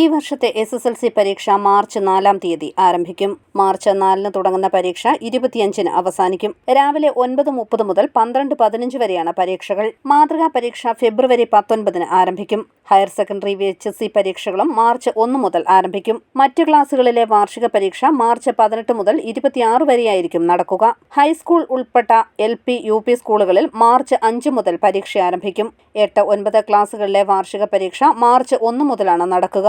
ഈ വർഷത്തെ S S L C പരീക്ഷ മാർച്ച് നാലാം തീയതി ആരംഭിക്കും. മാർച്ച് നാലിന് തുടങ്ങുന്ന പരീക്ഷ ഇരുപത്തിയഞ്ചിന് അവസാനിക്കും. രാവിലെ ഒൻപത് മുപ്പത് മുതൽ പന്ത്രണ്ട് പതിനഞ്ച് വരെയാണ് പരീക്ഷകൾ. മാതൃകാ പരീക്ഷ ഫെബ്രുവരി പത്തൊൻപതിന് ആരംഭിക്കും. Higher secondary V H S C പരീക്ഷകളും മാർച്ച് ഒന്ന് മുതൽ ആരംഭിക്കും. മറ്റ് ക്ലാസുകളിലെ വാർഷിക പരീക്ഷ മാർച്ച് പതിനെട്ട് മുതൽ ഇരുപത്തിയാറ് വരെയായിരിക്കും നടക്കുക. ഹൈസ്കൂൾ ഉൾപ്പെട്ട എൽ പി യു പി സ്കൂളുകളിൽ മാർച്ച് അഞ്ച് മുതൽ പരീക്ഷ ആരംഭിക്കും. എട്ട് ഒൻപത് ക്ലാസുകളിലെ വാർഷിക പരീക്ഷ മാർച്ച് ഒന്ന് മുതലാണ് നടക്കുക.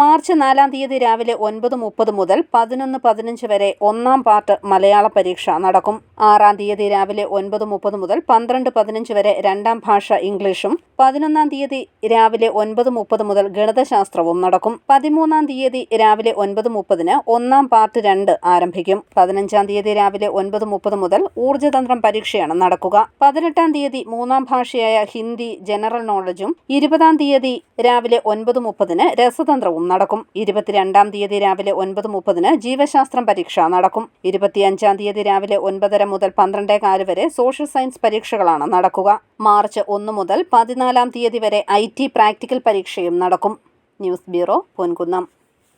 മാർച്ച് നാലാം തീയതി രാവിലെ ഒൻപത് മുപ്പത് മുതൽ പതിനൊന്ന് പതിനഞ്ച് വരെ ഒന്നാം പാർട്ട് മലയാള പരീക്ഷ നടക്കും. ആറാം തീയതി രാവിലെ ഒൻപത് മുപ്പത് മുതൽ പന്ത്രണ്ട് പതിനഞ്ച് വരെ രണ്ടാം ഭാഷ ഇംഗ്ലീഷും പതിനൊന്നാം തീയതി രാവിലെ ഒൻപത് മുപ്പത് മുതൽ ഗണിതശാസ്ത്രവും നടക്കും. പതിമൂന്നാം തീയതി രാവിലെ ഒൻപത് മുപ്പതിന് ഒന്നാം പാർട്ട് രണ്ട് ആരംഭിക്കും. പതിനഞ്ചാം തീയതി രാവിലെ ഒൻപത് മുപ്പത് മുതൽ ഊർജതന്ത്രം പരീക്ഷയാണ് നടക്കുക. പതിനെട്ടാം തീയതി മൂന്നാം ഭാഷയായ ഹിന്ദി ജനറൽ നോളജും ഇരുപതാം തീയതി രാവിലെ ഒൻപത് മുപ്പതിന് രസതന്ത്രവും നടക്കും. ഇരുപത്തിരണ്ടാം തീയതി രാവിലെ ഒൻപത് മുപ്പതിന് ജീവശാസ്ത്രം പരീക്ഷ നടക്കും. ഇരുപത്തിയഞ്ചാം തീയതി രാവിലെ ഒൻപതര മുതൽ പന്ത്രണ്ടേ കാൽ വരെ സോഷ്യൽ സയൻസ് പരീക്ഷകളാണ് നടക്കുക. മാർച്ച് ഒന്ന് മുതൽ പതിനാലാം തീയതി വരെ ഐ പ്രാക്ടിക്കൽ പരീക്ഷയും നടക്കും. News bureau Ponkunnam.